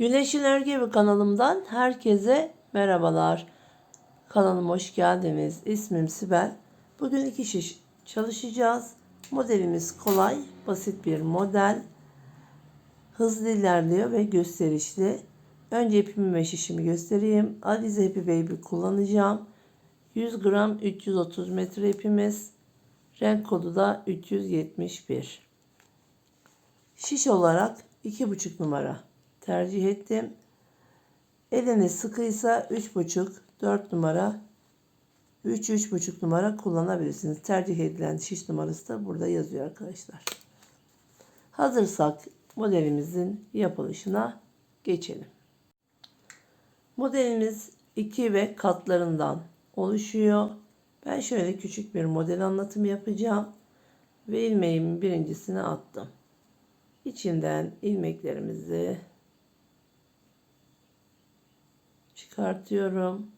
Güneşin Örgü Evi kanalımdan herkese merhabalar. Kanalıma hoş geldiniz. İsmim Sibel. Bugün iki şiş çalışacağız. Modelimiz kolay, basit bir model. Hızlı ilerliyor ve gösterişli. Önce ipimi ve şişimi göstereyim. Alize Happy Baby kullanacağım. 100 gram 330 metre ipimiz. Renk kodu da 371. Şiş olarak 2,5 numara tercih ettim. Eliniz sıkıysa 3,5 4 numara 3 3,5 numara kullanabilirsiniz. Tercih edilen şiş numarası da burada yazıyor arkadaşlar. Hazırsak modelimizin yapılışına geçelim. Modelimiz 2 ve katlarından oluşuyor. Ben şöyle küçük bir model anlatımı yapacağım. Ve ilmeğimin birincisini attım. İçinden ilmeklerimizi çıkartıyorum.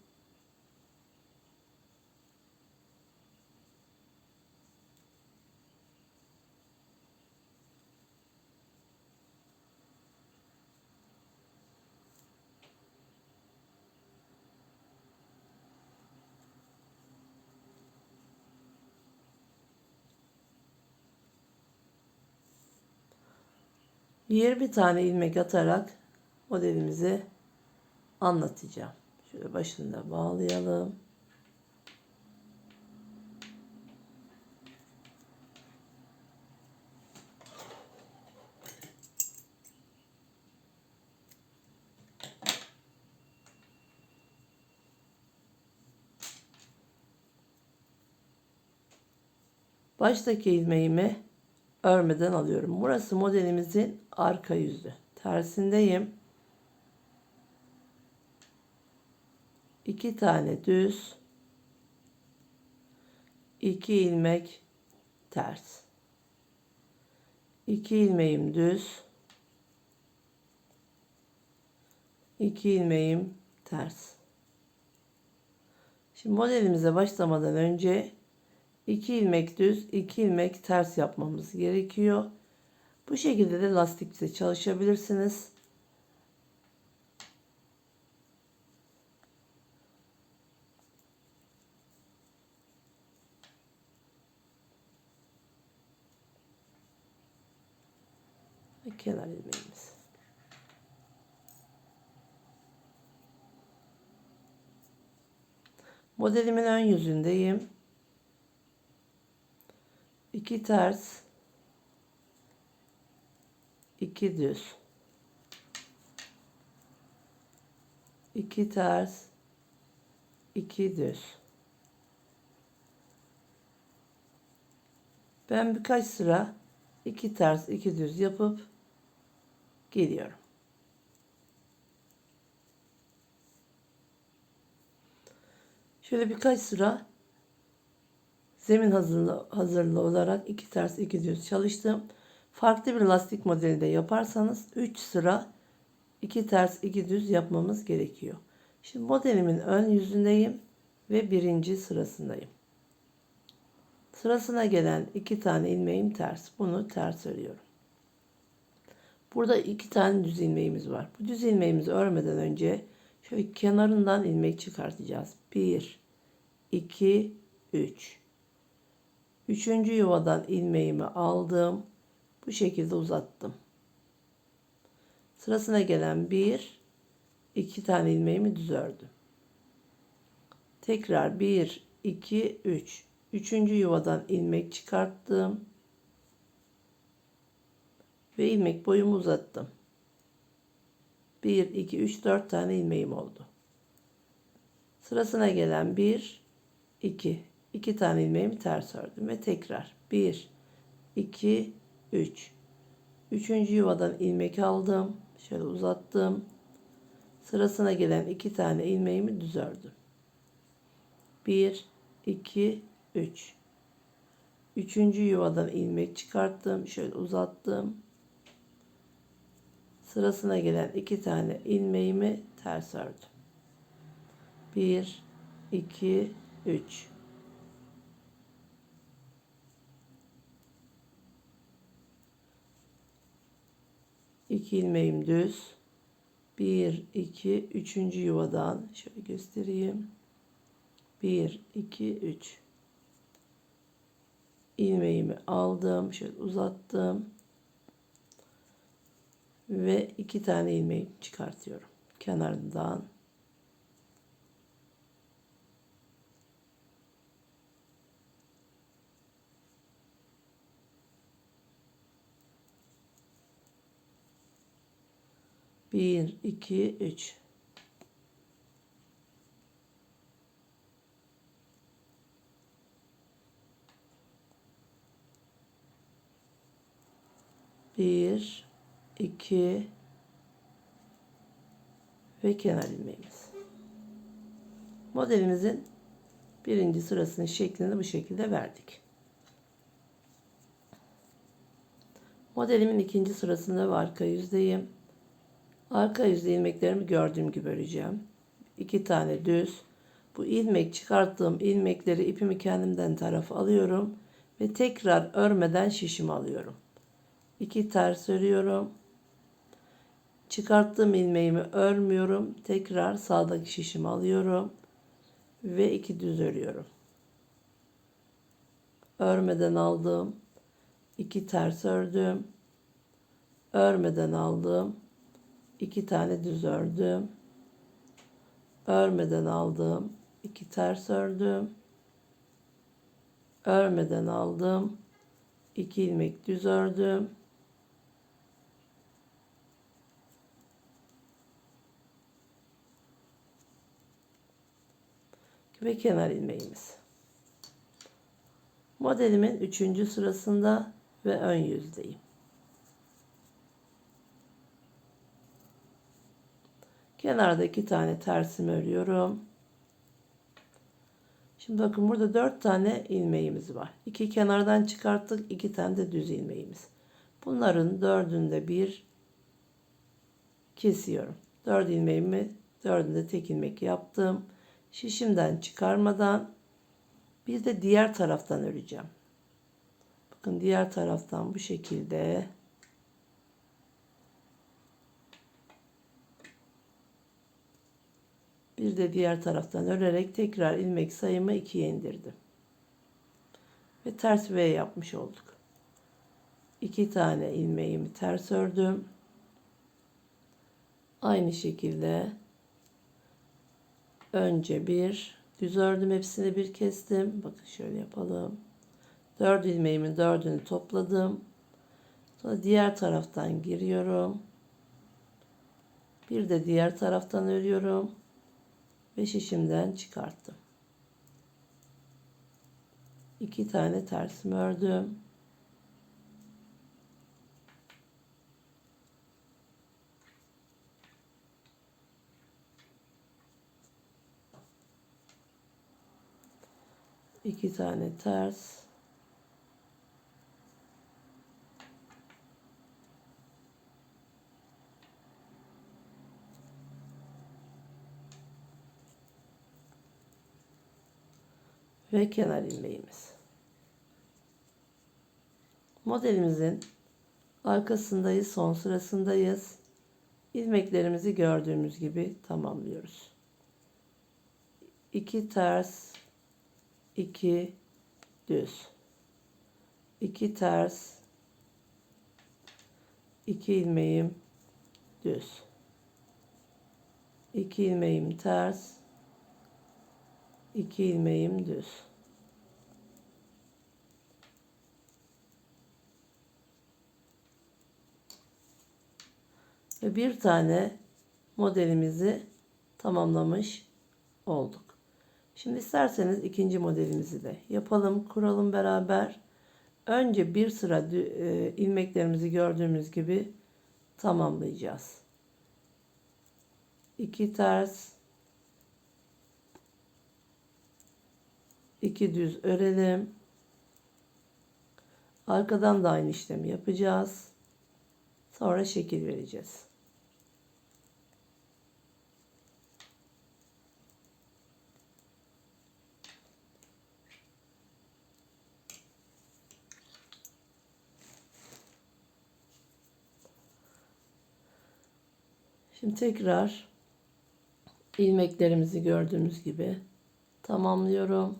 Yirmi tane ilmek atarak modelimizi anlatacağım. Şöyle başında bağlayalım. Baştaki ilmeğimi örmeden alıyorum. Burası modelimizin arka yüzü. Tersindeyim. 2 tane düz 2 ilmek ters 2 ilmeğim düz 2 ilmeğim ters Şimdi modelimize başlamadan önce 2 ilmek düz 2 ilmek ters yapmamız gerekiyor. Bu şekilde de lastikle çalışabilirsiniz. ve kenar ilmeğimiz. Modelimin ön yüzündeyim. İki ters, iki düz. iki ters, iki düz. Ben birkaç sıra iki ters, iki düz yapıp geliyorum. Şöyle birkaç sıra zemin hazırlığı, hazırlığı olarak iki ters iki düz çalıştım. Farklı bir lastik modeli de yaparsanız 3 sıra iki ters iki düz yapmamız gerekiyor. Şimdi modelimin ön yüzündeyim ve birinci sırasındayım. Sırasına gelen iki tane ilmeğim ters. Bunu ters örüyorum. Burada iki tane düz ilmeğimiz var. Bu düz ilmeğimizi örmeden önce kenarından ilmek çıkartacağız. 1, 2, 3. Üçüncü yuvadan ilmeğimi aldım. Bu şekilde uzattım. Sırasına gelen 1, 2 tane ilmeğimi düz ördüm. Tekrar 1, 2, 3. Üçüncü yuvadan ilmek çıkarttım ve ilmek boyumu uzattım. 1, 2, 3, 4 tane ilmeğim oldu. Sırasına gelen 1, 2, 2 tane ilmeğimi ters ördüm ve tekrar 1, 2, 3. Üçüncü yuvadan ilmek aldım. Şöyle uzattım. Sırasına gelen 2 tane ilmeğimi düz ördüm. 1, 2, 3. Üçüncü yuvadan ilmek çıkarttım. Şöyle uzattım. Sırasına gelen iki tane ilmeğimi ters ördüm. 1 2 3 2 ilmeğim düz. 1 1, 2, 3. yuvadan şöyle göstereyim. 1, 2, 3. ilmeğimi aldım. Şöyle uzattım. Ve iki tane ilmeği çıkartıyorum. Kenarından. Bir, iki, üç. Bir, iki ve kenar ilmeğimiz. Modelimizin birinci sırasının şeklini bu şekilde verdik. Modelimin ikinci sırasında ve arka yüzdeyim. Arka yüzde ilmeklerimi gördüğüm gibi öreceğim. İki tane düz. Bu ilmek çıkarttığım ilmekleri ipimi kendimden tarafa alıyorum ve tekrar örmeden şişimi alıyorum. İki ters örüyorum. Çıkarttığım ilmeğimi örmüyorum. Tekrar sağdaki şişimi alıyorum ve iki düz örüyorum. Örmeden aldım. iki ters ördüm. Örmeden aldım iki tane düz ördüm. Örmeden aldım. iki ters ördüm. Örmeden aldım. iki ilmek düz ördüm. Ve kenar ilmeğimiz. Modelimin üçüncü sırasında ve ön yüzdeyim. Kenarda iki tane tersimi örüyorum. Şimdi bakın burada dört tane ilmeğimiz var. İki kenardan çıkarttık. iki tane de düz ilmeğimiz. Bunların dördünde bir kesiyorum. Dört ilmeğimi dördünde tek ilmek yaptım. Şişimden çıkarmadan bir de diğer taraftan öreceğim. Bakın diğer taraftan bu şekilde Bir de diğer taraftan örerek tekrar ilmek sayımı 2'ye indirdim. Ve ters V yapmış olduk. 2 tane ilmeğimi ters ördüm. Aynı şekilde önce bir düz ördüm hepsini bir kestim. Bakın şöyle yapalım. 4 ilmeğimin dördünü topladım. Sonra diğer taraftan giriyorum. Bir de diğer taraftan örüyorum ve şişimden çıkarttım. İki tane tersimi ördüm. İki tane ters ve kenar ilmeğimiz. Modelimizin arkasındayız, son sırasındayız. İlmeklerimizi gördüğümüz gibi tamamlıyoruz. 2 ters, 2 düz. 2 ters, 2 ilmeğim düz. 2 ilmeğim ters, 2 ilmeğim düz. Ve bir tane modelimizi tamamlamış olduk. Şimdi isterseniz ikinci modelimizi de yapalım, kuralım beraber. Önce bir sıra e, ilmeklerimizi gördüğümüz gibi tamamlayacağız. 2 ters 2 düz örelim. Arkadan da aynı işlemi yapacağız. Sonra şekil vereceğiz. Şimdi tekrar ilmeklerimizi gördüğümüz gibi tamamlıyorum.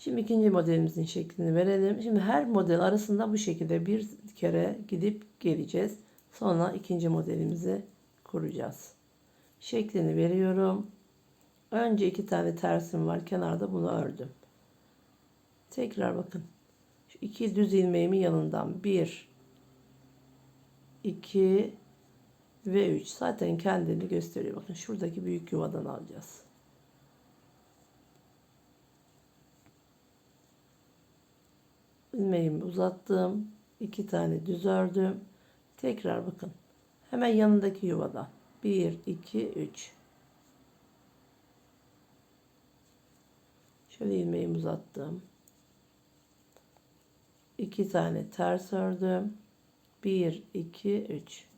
Şimdi ikinci modelimizin şeklini verelim. Şimdi her model arasında bu şekilde bir kere gidip geleceğiz. Sonra ikinci modelimizi kuracağız. Şeklini veriyorum. Önce iki tane tersim var. Kenarda bunu ördüm. Tekrar bakın. Şu iki düz ilmeğimin yanından bir, iki ve üç. Zaten kendini gösteriyor. Bakın şuradaki büyük yuvadan alacağız. İlmeğimi uzattım. iki tane düz ördüm. Tekrar bakın. Hemen yanındaki yuvadan. 1, 2, 3. Şöyle ilmeğimi uzattım. iki tane ters ördüm. 1, 2, 3.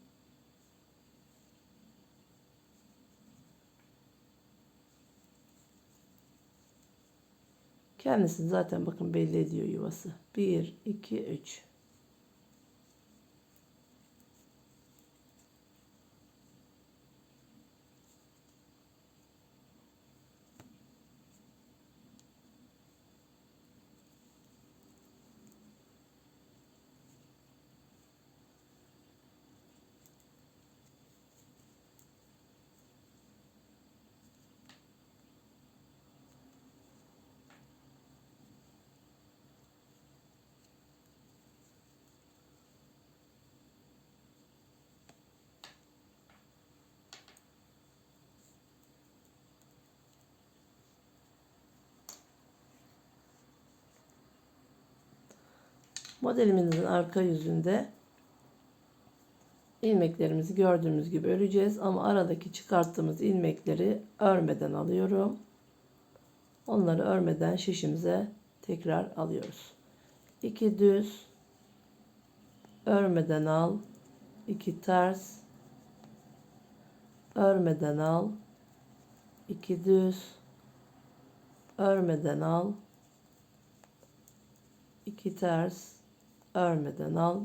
Kendisini zaten bakın belli ediyor yuvası. 1, 2, 3. Modelimizin arka yüzünde ilmeklerimizi gördüğümüz gibi öreceğiz ama aradaki çıkarttığımız ilmekleri örmeden alıyorum. Onları örmeden şişimize tekrar alıyoruz. 2 düz örmeden al, 2 ters örmeden al, 2 düz örmeden al, 2 ters örmeden al.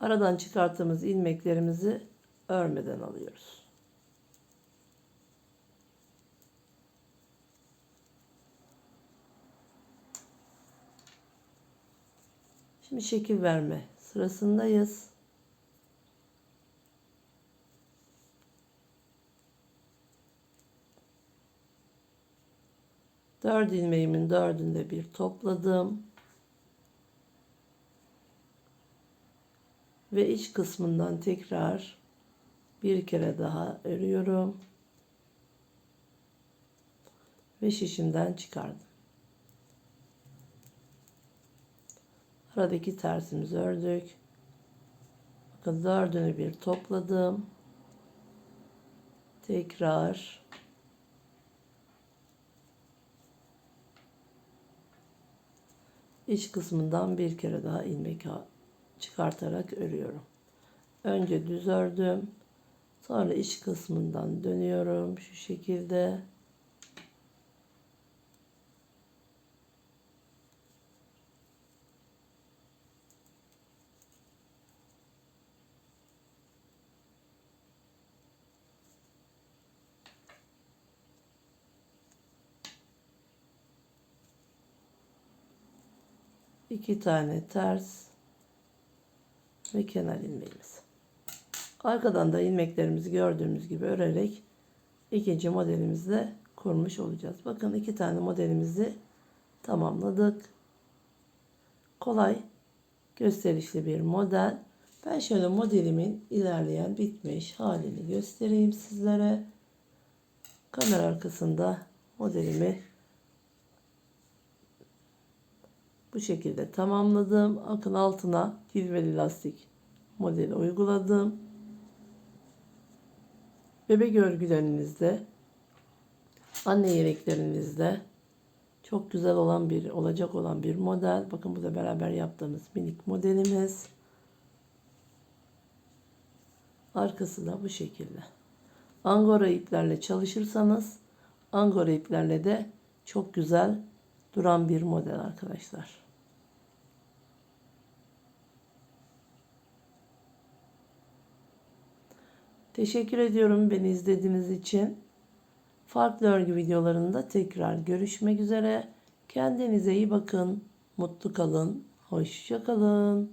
Aradan çıkarttığımız ilmeklerimizi örmeden alıyoruz. Şimdi şekil verme sırasındayız. Dört ilmeğimin dördünde bir topladım. Ve iç kısmından tekrar bir kere daha örüyorum ve şişimden çıkardım. Aradaki tersimizi ördük. Bakın dördünü bir topladım. Tekrar iç kısmından bir kere daha ilmek çıkartarak örüyorum. Önce düz ördüm. Sonra iç kısmından dönüyorum şu şekilde. iki tane ters ve kenar ilmeğimiz. Arkadan da ilmeklerimizi gördüğümüz gibi örerek ikinci modelimizde kurmuş olacağız. Bakın iki tane modelimizi tamamladık. Kolay, gösterişli bir model. Ben şöyle modelimin ilerleyen bitmiş halini göstereyim sizlere. Kamera arkasında modelimi Bu şekilde tamamladım. Akın altına cilveli lastik modeli uyguladım. Bebek örgülerinizde, anne yeleklerinizde Çok güzel olan bir, olacak olan bir model. Bakın bu da beraber yaptığımız minik modelimiz. Arkası da bu şekilde. Angora iplerle çalışırsanız angora iplerle de çok güzel duran bir model arkadaşlar. Teşekkür ediyorum beni izlediğiniz için. Farklı örgü videolarında tekrar görüşmek üzere. Kendinize iyi bakın. Mutlu kalın. Hoşça kalın.